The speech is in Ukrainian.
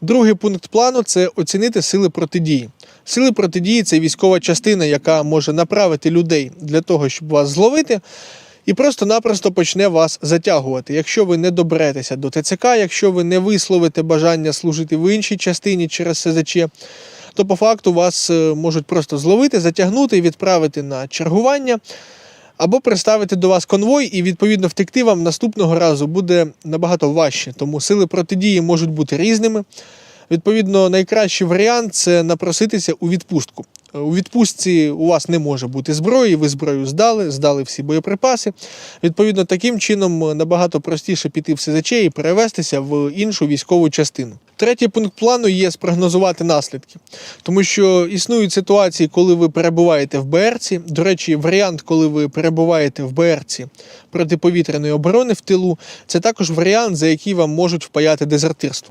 Другий пункт плану це оцінити сили протидії. Сили протидії це військова частина, яка може направити людей для того, щоб вас зловити. І просто-напросто почне вас затягувати. Якщо ви не доберетеся до ТЦК, якщо ви не висловите бажання служити в іншій частині через СЗЧ, то по факту вас е, можуть просто зловити, затягнути і відправити на чергування, або приставити до вас конвой, і відповідно втекти вам наступного разу буде набагато важче. Тому сили протидії можуть бути різними. Відповідно, найкращий варіант це напроситися у відпустку. У відпустці у вас не може бути зброї, ви зброю здали, здали всі боєприпаси. Відповідно, таким чином е, набагато простіше піти в СЗЧ і перевестися в іншу військову частину. Третій пункт плану є спрогнозувати наслідки, тому що існують ситуації, коли ви перебуваєте в БРці. До речі, варіант, коли ви перебуваєте в БРці протиповітряної оборони в тилу, це також варіант, за який вам можуть впаяти дезертирство.